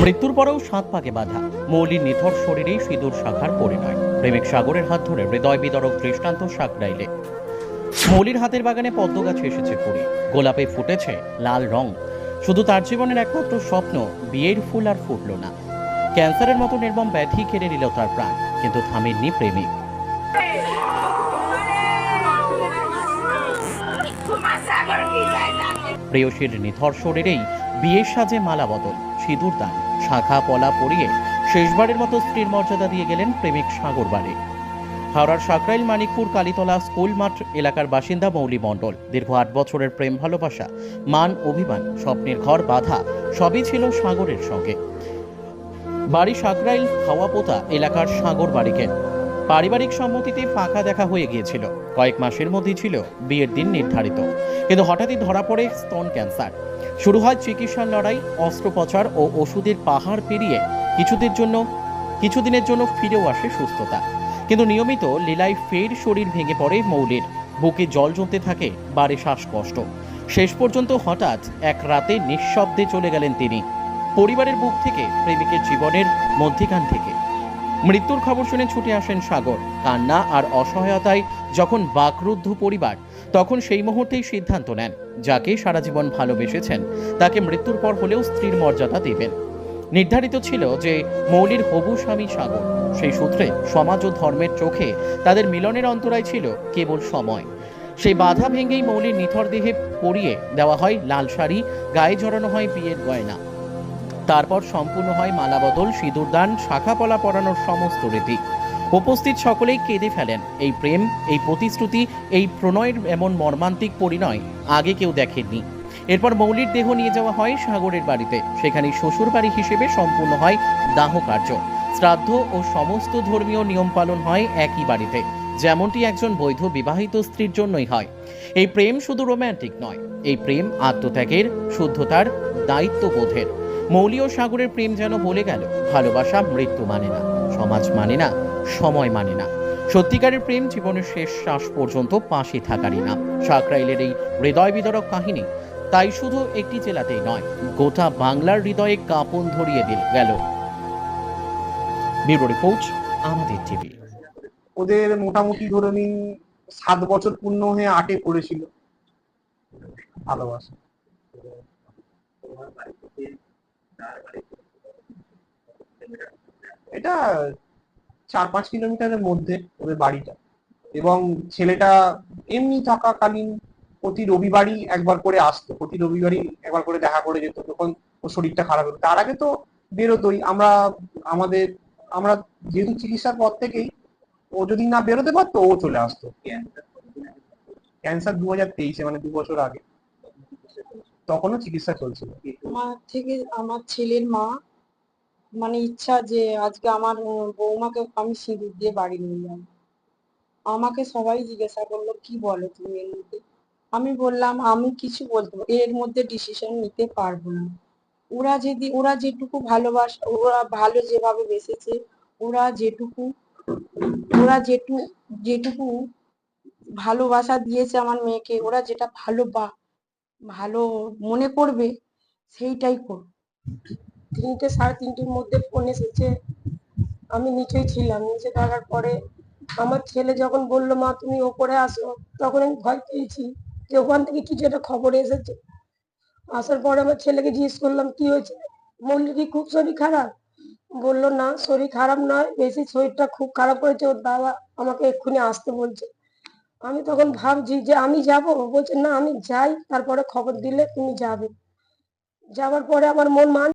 মৃত্যুর পরেও সাত পাকে বাধা। মৌলির নিথর শরীরেই সিঁদুর শাখার পরিণয়। প্রেমিক সাগরের হাত ধরে হৃদয় বিদরক দৃষ্টান্ত সাকরাইলে। মৌলির হাতের বাগানে পদ্ম গাছে এসেছে কুড়ি গোলাপে ফুটেছে লাল রং। শুধু তার জীবনের একমাত্র স্বপ্ন, বিয়ের ফুল আর ফুটল না। ক্যান্সারের মতো নির্মম ব্যাধি কেড়ে নিল তার প্রাণ, কিন্তু থামেননি প্রেমিক। প্রেয়সীর নিথর শরীরেই বিয়ের সাজে মালা বদল। সিঁদুর দান। শাখা পলা পরিয়ে শেষবারের মতো স্ত্রীর মর্যাদা দিয়ে গেলেন প্রেমিক সাগর বাড়ি হাওড়ার সাকরাইল মানিকপুর কালীতলা স্কুল মাঠ এলাকার বাসিন্দা মৌলি মণ্ডল। দীর্ঘ আট বছরের প্রেম ভালোবাসা, মান, অভিমান, স্বপ্নের ঘর বাধা, সবই ছিল সাগরের সঙ্গে। বাড়ি সাকরাইল হাওয়াপোতা এলাকার সাগর বাড়িকে পারিবারিক সম্মতিতে ফাঁকা দেখা হয়ে গিয়েছিল। কয়েক মাসের মধ্যেই ছিল বিয়ের দিন নির্ধারিত। কিন্তু হঠাৎই ধরা পড়ে স্তন ক্যান্সার। শুরু হয় চিকিৎসার লড়াই, অস্ত্রোপচার ও ওষুধের পাহাড় পেরিয়ে কিছুদের জন্য, কিছুদিনের জন্য ফিরেও আসে সুস্থতা। কিন্তু নিয়মিত লীলায় ফের শরীর ভেঙে পড়ে মৌলির। বুকে জল জমতে থাকে, বাড়ে শ্বাসকষ্ট। শেষ পর্যন্ত হঠাৎ এক রাতে নিঃশব্দে চলে গেলেন তিনি। পরিবারের বুক থেকে প্রেমিকের জীবনের মধ্যিখান থেকে। মৃত্যুর খবর শুনে ছুটে আসেন সাগর। কান্না আর অসহায়তায় যখন বাকরুদ্ধ পরিবার, তখন সেই মুহূর্তেই সিদ্ধান্ত নেন, যাকে সারা জীবন ভালোবেসেছেন। তাকে মৃত্যুর পর হলেও স্ত্রীর মর্যাদা দেবেন। নির্ধারিত ছিল যে মৌলির হবু স্বামী সাগর। সেই সূত্রে সমাজ ও ধর্মের চোখে তাদের মিলনের অন্তরায় ছিল কেবল সময়। সেই বাধা ভেঙেই মৌলির নিথর দেহে পরিয়ে দেওয়া হয় লাল শাড়ি, গায়ে জড়ানো হয় বিয়ের গয়না। তারপর সম্পূর্ণ হয় মালাবদল সিঁদুরদান শাখাপলা পরানোর সমস্ত রীতি। উপস্থিত সকলেই কেঁদে ফেলেন। এই প্রেম, এই প্রতিশ্রুতি, এই প্রণয়ের এমন মর্মান্তিক পরিণয় আগে কেউ দেখেননি। এরপর মৌলির দেহ নিয়ে যাওয়া হয় সাগরের বাড়িতে। সেখানে শ্বশুর বাড়ি হিসেবে সম্পূর্ণ হয় দাহ কার্য শ্রাদ্ধ ও সমস্ত ধর্মীয় নিয়ম পালন হয় একই বাড়িতে। যেমনটি একজন বৈধ বিবাহিত স্ত্রীর জন্যই হয়। এই প্রেম শুধু রোম্যান্টিক নয়। এই প্রেম আত্মত্যাগের, শুদ্ধতার, দায়িত্ববোধের। মৌলি ও সাগরের প্রেম যেন বলে গেল, ভালোবাসা মৃত্যু মানে না, সমাজ মানে না, সময় মানে না। সত্যিকারের প্রেম জীবনের শেষ শ্বাস পর্যন্ত পাশে থাকারই না। সাকরাইলের এই হৃদয় বিদরক কাহিনী তাই শুধু একটি জেলাতেই নয়, গোটা বাংলার হৃদয়ে কাঁপন ধরিয়ে দিল গেল। ব্যুরো রিপোর্ট, আমাদের টিভি। ওদের মোটামুটি ধরে নিন সাত বছর পূর্ণ হয়ে আটে পড়েছিল। ভালোবাসা। এটা চার পাঁচ কিলোমিটারের মধ্যে ওদের বাড়িটা। এবং ছেলেটা এমনি থাকাকালীন প্রতি রবিবারই একবার করে আসতো, প্রতি রবিবারই একবার করে দেখা করে যেত তখন ওর শরীরটা খারাপ হতো। তার আগে তো বেরোতোই, আমরা, আমাদের, আমরা যেহেতু চিকিৎসার পর থেকেই ও যদি না বেরোতে পারতো, ও চলে আসতো। ক্যান্সার দু হাজার তেইশে মানে দু বছর আগে। তখনও চিকিৎসা চলছিল। আমার থেকে আমার ছেলের মা মানে ইচ্ছা যে আজকে আমার বৌমাকে আমি সিঁদুর দিয়ে বাড়ি নিয়ে যাব। আমাকে সবাই জিজ্ঞাসা করল, কি বলো তুমি এর মধ্যে? আমি বললাম, আমি কিছু বলতে এর মধ্যে ডিসিশন নিতে পারব না। ওরা যদি, ওরা যেটুকু ভালোবাসা, ওরা ভালো যেভাবে বেসেছে, ওরা যেটুকু, ওরা যেটু, যেটুকু ভালোবাসা দিয়েছে আমার মেয়েকে, ওরা যেটা ভালো বা, ভালো মনে করবে সেইটাই করবে তিনটে, সাড়ে তিনটের মধ্যে ফোন এসেছে। আমি নিচেই ছিলাম, নিচে থাকার পরে আমার ছেলে যখন বলল, মা, তুমি ওপরে আসো, তখন আমি ভয় পেয়েছি যে ওখান থেকে কিছু একটা খবর এসেছে। আসার পরে আমার ছেলেকে জিজ্ঞেস করলাম, কি হয়েছে? বললি কি, খুব শরীর খারাপ। বলল, না, শরীর খারাপ নয়, বেশি শরীরটা খুব খারাপ করেছে, ওর বাবা আমাকে এক্ষুনি আসতে বলছে। আমি তখন ভাবছি যে আমি যাব? বলছে, না, আমি যাই, তারপরে খবর দিলে তুমি যাবে। যাওয়ার পরে আমার মন মান